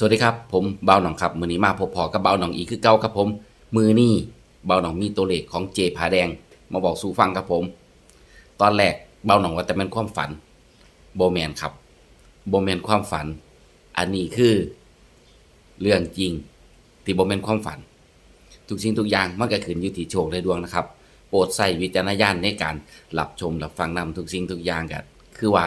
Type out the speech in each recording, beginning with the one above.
สวัสดีครับ ผมเบาหนองครับ มือนี้มาพบพอกับเบาหนองอีกคือเก่าครับผม มือนี่เบาหนองมีตัวเลขของเจผาแดง มาบอกสู่ฟังครับผม ตอนแรกเบาหนองว่าแต่เป็นความฝันโบแมนครับโบแมนความฝัน อันนี้คือ เรื่องจริงที่โบแมนความฝัน ทุกสิ่งทุกอย่างมันก็ขึ้นอยู่ที่โชคและดวงนะครับ โปรดใส่วิจารณญาณในการรับชมรับฟังนำทุกสิ่งทุกอย่างกันคือว่า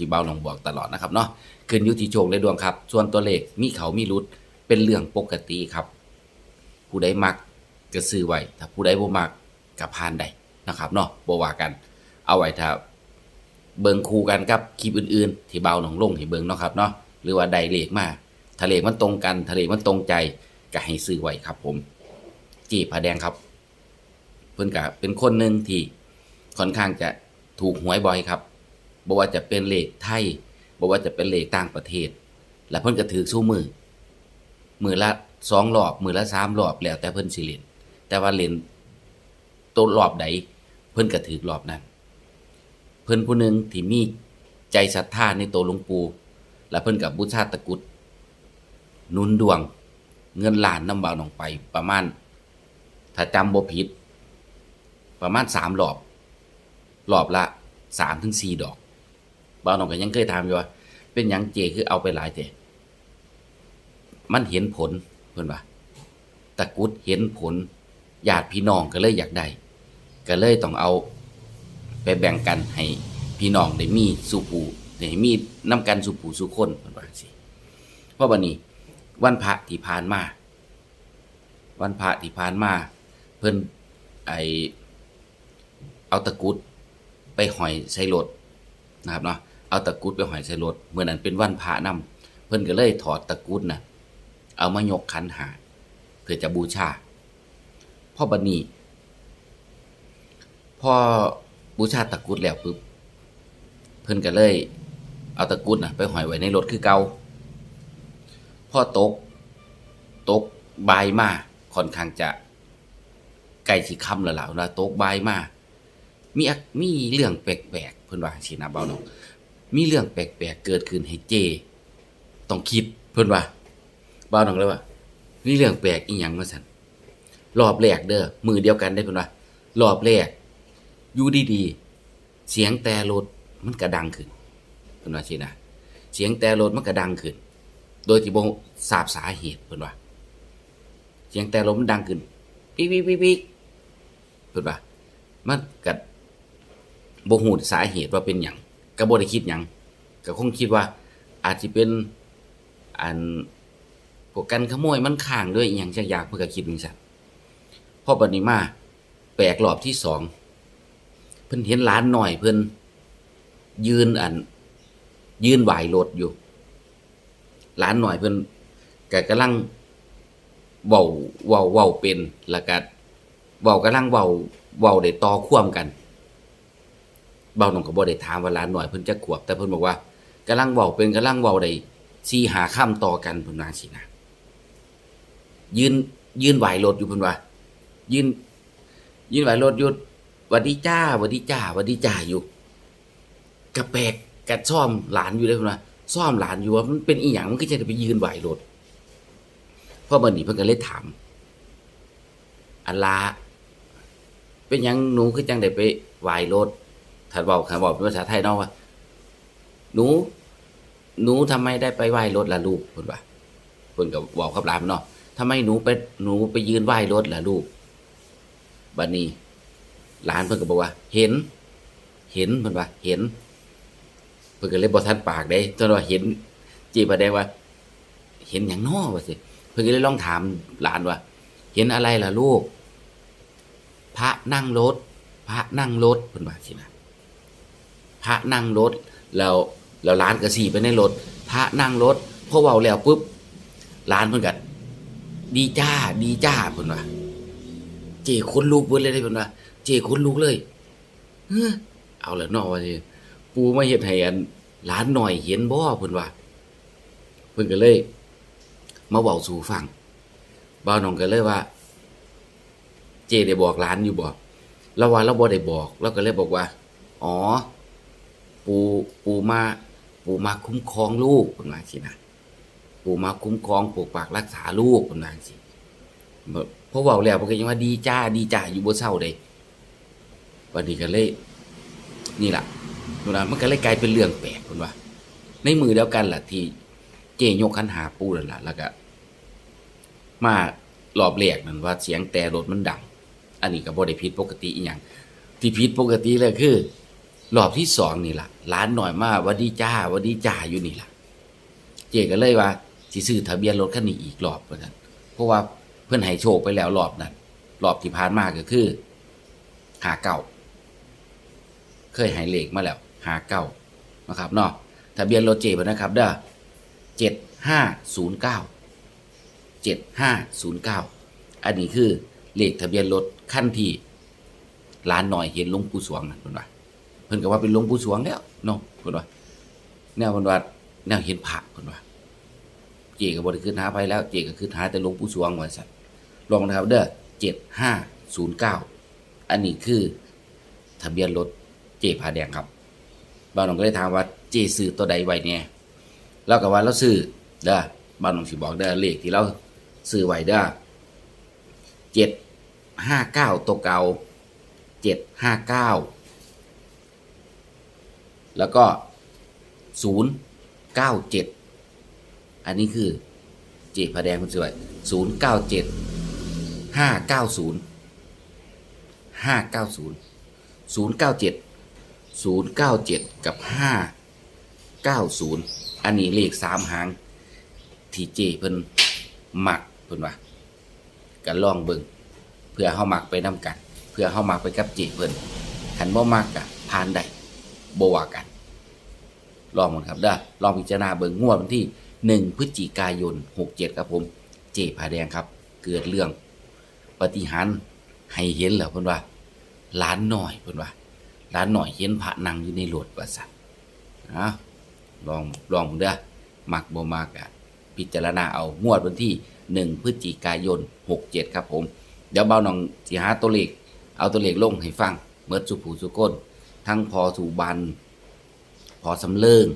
ที่เบาหนองบอกตลอดนะครับเนาะขึ้นอยู่ที่โชคและดวงครับ ส่วนตัวเลขมีเขามีรุดเป็นเรื่องปกติครับ ผู้ใดมักก็ซื้อไว้ถ้าผู้ใดบ่มักก็ผ่านได้นะครับเนาะบ่ว่ากัน เอาไว้ถ้าเบิงคู่กันกับคลิปอื่นๆ ที่เบาหนองลงให้เบิงเนาะครับเนาะหรือว่าได้เลขมาถ้าเลมันตรงกันถ้าเลมันตรงใจก็ให้ซื้อไว้ครับ ผม จีผาแดงครับ เพิ่นก็เป็นคนหนึ่งที่ค่อนข้างจะถูกหวยบ่อยครับ บ่ว่าจะเป็นเลขไทยบ่ว่าจะเป็นเลขต่างประเทศ และเพิ่นก็ถือสู้มือ มือละสองรอบ มือละสามรอบแล้วแต่เพิ่นสิเล่นแต่ว่าเล่นตัวรอบใดเพิ่นก็ถือรอบนั้น เพิ่นผู้หนึ่งที่มีใจศรัทธาในตัวหลวงปู่และเพิ่นกับบูชาตะกุดนุนดวง เงินล้านน้ำบาวหนองไปประมาณ ถ้าจำบ่ผิด ประมาณสามรอบรอบละสามถึงสี่ดอก บาวหนองก็ยังเคยถามอยู่ว่า เป็นหยังเจคือเอาไปหลายแต่มันเห็นผลเพื่อนว่าตะกุดเห็นผลญาติพี่น้องก็เลยอยากได้ก็เลยต้องเอาไปแบ่งกันให้พี่น้องได้มีสู่ผู้ได้มีน้ำกันสู่ผู้สู่คนเพิ่อนว่าจังซี่เพราะวันนี้ วันพระที่ผ่านมา วันพระที่ผ่านมา เพิ่อนไอเอาตะกุดไปหอยใส่รถนะครับเนาะ เอาตะกุดไปหอยใส่รถเมื่อนั้นเป็นวันพระนํเพิ่นก็เลยถอดตะกุดน่ะเอามายกขันหาเพื่อจะบูชาพ่อบัดนี้พอบูชาตะกุดแล้วปุ๊บเพิ่นก็เลย เอาตะกุดน่ะไปหอยไว้ในรถคือเก่าพ่อตก ตกบายมาค่อนข้างจะใกล้สิค่ำแล้วล่ะนะตกบายมามีอะมีเรื่องแปลกๆเพิ่นว่าสินะเบาน้อง มีเรื่องแปลกๆเกิดขึ้นให้เจ ต้องคิดเพิ่นว่าเบาน้องเลยว่ามีเรื่องแปลกอีหยังมาสั่นรอบแรกเด้อมือเดียวกันได้เพิ่นว่ารอบแรกอยู่ดีๆเสียงแต่รถมันกระดังขึ้นเพิ่นว่าสินะเสียงแต่รถมันกระดังขึ้น โดยที่บ่ทราบสาเหตุเพิ่นว่าเสียงแต่รถมันดังขึ้นปิ๊กปิ๊กปิ๊กปิ๊กเพิ่นว่ามันก็บ่ฮู้สาเหตุว่าเป็นหยัง ก็บ่ได้คิดหยังก็คงคิดว่า อาจสิเป็นอันพวกกันขโมยมันข้างด้วยอหยังจักอย่างเพิ่นก็คิดจังซั่นพอบัดนี้มาแปลกรอบที่สองเพิ่นเห็นหลานหน่อยเพิ่นยืนอัน ยืนไหวรถอยู่หลานหน่อยเพิ่นก็กำลังเว้าเว้าเว้าเป็นแล้วก็เว้ากำลังเว้าเว้าได้ต่อควมกัน เบาหนองก็บ่ได้ถามว่าหลานหน่อยเพิ่นจะขวบ แต่เพิ่นบอกว่ากำลังเว้าเป็นกำลังเว้าได้สี่หาข้ามต่อกันเพิ่นว่าสินะยืนยืนไหวรถอยู่เพิ่นว่า ยืน ยืนไหวรถอยู่วัดดีจ้าวัดดีจ้าวัดดีจ้าอยู่กระแปกกระซ่อมหลานอยู่เลยเพิ่นว่าซ่อมหลานอยู่ว่ามันเป็นอีหยังมันก็จะไปยืนไหวรถเพราะบัดนี้เพิ่นก็เลยถามอันลาเป็นหยังหนูคือจังได้ไปไหวรถ ถ้าบอกถ้าบอกภาษาไทยเนาะว่า หนู หนูทำไมได้ไปไหว้รถล่ะลูกเพิ่นว่าเพิ่นก็บอกกับหลานเนาะทำไมหนูไปหนูไปยืนไหว้รถล่ะลูกบัดนี้หลานเพิ่นก็บอกว่า เห็น เห็นเพิ่นว่า เห็น เพิ่นก็เลยบ่ทันปากได้จนว่าเห็นจีบแดงว่า เห็นหยังนอว่าสิเพิ่นก็เลยลองถามหลานว่า เห็นอะไรล่ะลูก พระนั่งรถ พระนั่งรถเพิ่นว่าสินะ พระนั่งรถแล้วแล้วร้านก็สี่ไปในรถ พระนั่งรถพอเว้าแล้วปุ๊บร้านเพิ่นก็ดีจ้า ดีจ้าเพิ่นว่าเจคนลุกเพิ่นเลยเด้เพิ่นว่าเจคนลุกเลยเฮ้อเอาละเนาะว่าสิปูมาเฮ็ดให้อันหลานหน่อยเห็นบ่เพิ่นว่าเพิ่นก็เลย มาเว้าสู่ฟังบ่าวน้องก็เลยว่า เจได้บอกหลานอยู่บ่เราว่าเราบ่ได้บอกเราก็เลยบอกว่า อ๋อ ปู่ปู่มาปู่มาคุ้มครองลูกเพิ่นว่าสินะปู่มาคุ้มครองปกปักรักษาลูกคนนั้นสิแบบเพราะว่าแล้วมันก็ยังว่าดีจ้าดีจ้าอยู่บ่เศร้าเลยวันนี้ก็เลย นี่แหล่ะดูนะมันก็เลยกลายเป็นเรื่องแปลกคนว่า ในมือเดียวกันล่ะที่เจยกคันหาปูนั่นล่ะแล้วก็มารอบแรกนั่นว่าเสียงแต่รถมันดัง อันนี้ก็บ่ได้ผิดปกติอีหยังที่ผิดปกติเลยคือ รอบที่สองนี่ล่ะร้านหน่อยมาหว่าดีจ้าว่าดีจ้าอยู่นี่ล่ะ เจก็เลยว่าสิซื้อทะเบียนรถคันนี้อีกรอบเหมือนกันเพราะว่าเพื่อนให้โชคไปแล้วรอบนั้นรอบที่ผ่านมาก็คือ หาเก่า เคยให้เลขมาแล้ว หาเก่านะครับเนาะทะเบียนรถเจเพิ่นะครับ เด้อเจ็ดห้าศูนย์เก้าเจ็ดห้าศูนย์เก้าอันนี้คือเลขทะเบียนรถขั้นที่ร้านหน่อยเห็นลวงปู่สวงนั่นเพิ่นว่า พิ่นก็ว่าเป็นหลวงปู่สวงแล้วเนาะเพิ่นว่าแนวเพิ่นว่าแนวเห็นพระเพิ่นว่าเจก็บ่ได้ขึ้นหาไปแล้ว เจก็ขึ้นหาแต่หลวงปู่สวงว่าซั่นลองนะครับ เด้อ7509 อันนี้คือทะเบียนรถเจพาแดงครับบ้านน้องก็เลยถามว่าเจซื้อตัวใดไว้เนี่ยเราก็ว่าเราซื้อเด้อบ้านน้องสิบอกเด้อเลขที่เราซื้อไว้เด้อ759ตัวเก่า759 แล้วก็ 097 อันนี้คือเจพาแดงคุณสวยศูนย์เก้าเจ็ดห้าเก้าศูนย์ห้าเก้าศูนย์ศูนย์เก้าเจ็ดศูนย์เก้าเจ็ดกับห้าเก้าศูนย์อันนี้เลขสามหาง ที่เจเพิ่นหมักเพิ่นว่ากันลองเบิ่งเพื่อเฮามักไปนํกัน เพื่อเฮามักไปกับเจเพิ่นคันบ่มักกะผ่านได้บ่ว่ากัน ลองมันครับเด้อลองพิจารณาเบิ่งงวดวันที่หนึ่งพฤศจิกายนหกเจ็ดครับผม เจผาแดงครับ เกิดเรื่องปฏิหารให้เห็นแล้วเพิ่นว่าล้านหน่อยเพิ่นว่าล้านหน่อยเห็นพระนั่งอยู่ในรถว่าซั่นนะลองลองเด้อมักบ่มักอะพิจารณาเอางวดวันที่หนึ่งพฤศจิกายนหกเจ็ดครับผม เดี๋ยวเบาหนองสิหาตัวเลขเอาตัวเลขลงให้ฟังเมื่อสุผูสุก้นทั้งพอสุบัน พอสำเริง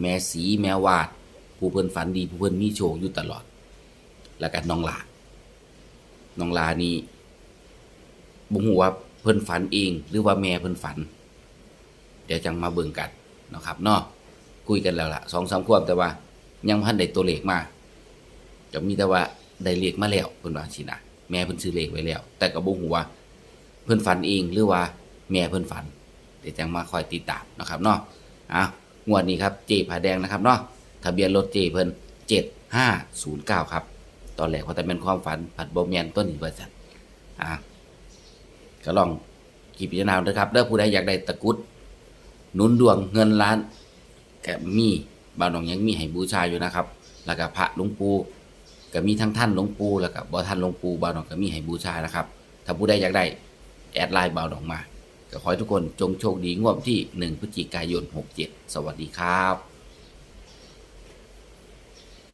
แม่สีแม่วาด ผู้เพิ่นฝันดี ผู้เพิ่นมีโชคอยู่ตลอด แล้วก็น้องลาน้องลานี่บ่ฮู้ว่าเพิ่นฝันเอง หรือว่าแม่เพิ่นฝัน เดี๋ยวจังมาเบิ่งกันนะครับเนาะคุยกันแล้วล่ะสองสามควบแต่ว่า ยังบ่ทันได้ตัวเลขมาก็มีแต่ว่าได้เลขมาแล้วเพิ่นว่าสินะแม่เพิ่นซื้อเลขไว้แล้ว แต่ก็บ่ฮู้ว่าเพิ่นฝันเองหรือว่า แม่เพิ่นฝัน เดี๋ยวจังมาคอยติดตามนะครับเนาะอะงวดนี้ครับเจผาแดงนะครับเนาะทะเบียนรถเจเพิ่นเจ็ดห้าศูนย์เก้าครับ ตอนแรกว่าแต่เป็นความฝันผัดบอมแมนต้นหินบริษัทอะก็ลองคิดพิจารณาด้วยครับเด้อผู้ใดอยากได้ตะกุดหนุนดวงเงินล้านแกมีบ่าวหนองยังมีให้บูชาอยู่นะครับ แล้วก็พระหลวงปู่ก็มีทั้งท่านหลวงปู่แล้วก็บ่ท่านหลวงปู่บ่าวหนองก็มีให้บูชานะครับ ถ้าผู้ใดอยากได้แอดไลน์บ่าวหนองมา ก็ขอให้ทุกคนจงโชคดีงวดวันที่ 1พฤศจิกายน 67 สวัสดีครับ